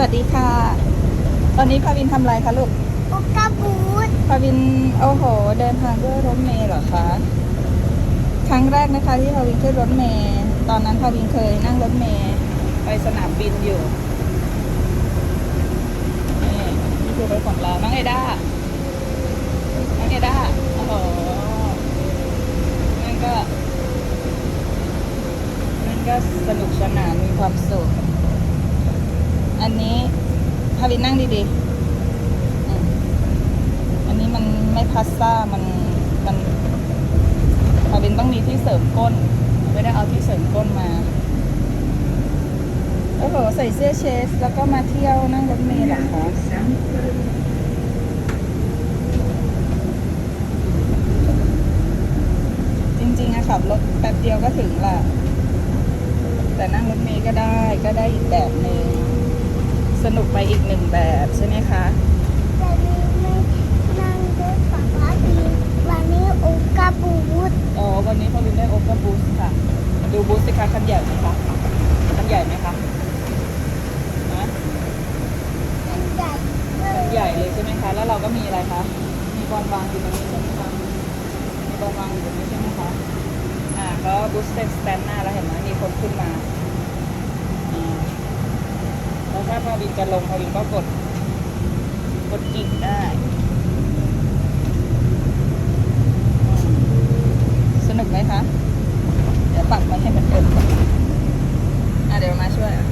วัสดีค่ะ ตอนนี้พาวินทำอะไรคะลูกโอกาบูดพาวินโอ้โห เดินทางด้วยรถเมล์เหรอคะ ครั้งแรกนะคะที่พาวินขึ้นรถเมล์ตอนนั้นพาวินเคยนั่งรถเมล์ไปสนามบินอยู่นี่นี่คือรถของเราน้องเอด้าน้องเอด้าโอ้โหนั่นก็นั่นก็สนุกสนานมีความสุข อันนี้พาวินนั่งดีๆ อันนี้มันไม่พาสต้ามันมันพาวินต้องมีที่เสริมก้น ไม่ได้เอาที่เสริมก้นมาโอ้โหใส่เสื้อเชฟแล้วก็มาเที่ยวนั่งรถเมล์เหรอคะจริงๆอะขับรถแป๊บเดียวก็ถึงละแต่นั่งรถเมล์ก็ได้ก็ได้อีกแบบหนึ่ง สนุกไปอีกหนึ่งแบบใช่ไหมคะวันนี้ไม่นั่งด้วยป๊าป๊าดีวันนี้โอกาบูดอ๋อวันนี้พอวินได้โอเ r อร์บูสค่ะ ดูบูสสิคะคันใหญ่ไหมคะคันใหญ่ไหมคะนะมันใหญ่เลคันยใหญ่เลยใช่ไหมคะ แล้วเราก็มีอะไรคะมีบอลวางอยู่ตรงนี้ใช่ไหมคะมีบอลวางอยู่ตรงนี้ใช่ไหมคะอ่าก็บูสเต็สแตนหน้าแล้วเห็นไหมมีคนขึ้นมาอ่าแล้วถ้า พาวินจะลงพาวินก็กด กดกิ่งได้อืมสนุกไหมคะ เดี๋ยวปักไว้ให้มันเต็มก่อนอะเดี๋ยวมาช่วยอะ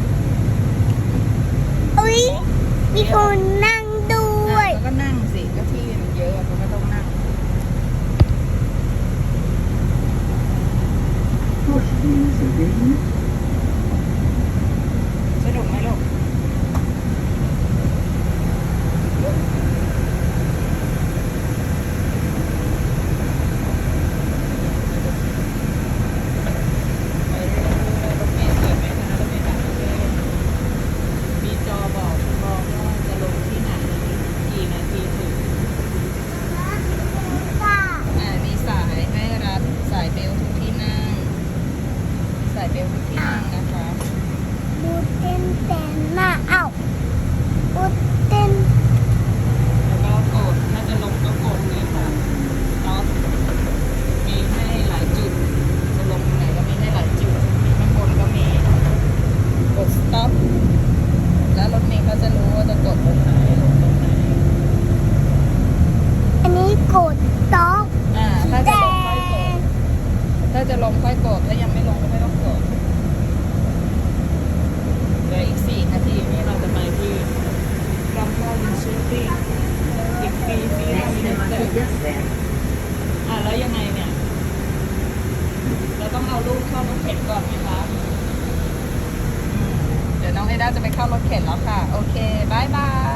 อุ้ยมีคนนั่งด้วยอะเขาก็นั่งสิก็ที่มันเยอะเขาก็ต้องนั่งสนุกไหมลูก ไปเรื่อยๆรถเมล์สวยไหมคะรถเมล์ต่างประเทศมีจอบอกบอกว่าจะลงที่ไหน กี่นาทีถึง ค่ะ อ่ามีสายให้รัดสายเบลทุกที่นั่ง สาย เบลทุกที่นั่งนะคะบูเต้นเต้นหน้าเอ้าบูเต้นแล้วก็กดถ้าจะลงก็กดเลยค่ะล็อกมีให้หลายจุดจะลงไหนก็มีให้หลายจุดมีข้างบนก็มีกด stop แล้วรถเมล์เขาจะรู้ว่าจะกดตรงไหนลงตรงไหนอันนี้กดต๊อกอ่าถ้าจะลงค่อยกดถ้าจะลงค่อยกดถ้ายังไม่ลงก็ไม่ต้องกดเหลืออีกสี่นาทีนี่เราจะไปที่กัม พูชาชิตี้อีกปีปีละมีเด็กอ่าแล้วยังไงเนี่ย เราต้องเอาลูกเข้ารถเข็นก่อนไหมคะเดี๋ยวน้องเอด้าจะไปเข้ารถเข็นแล้วค่ะ โอเคบายบาย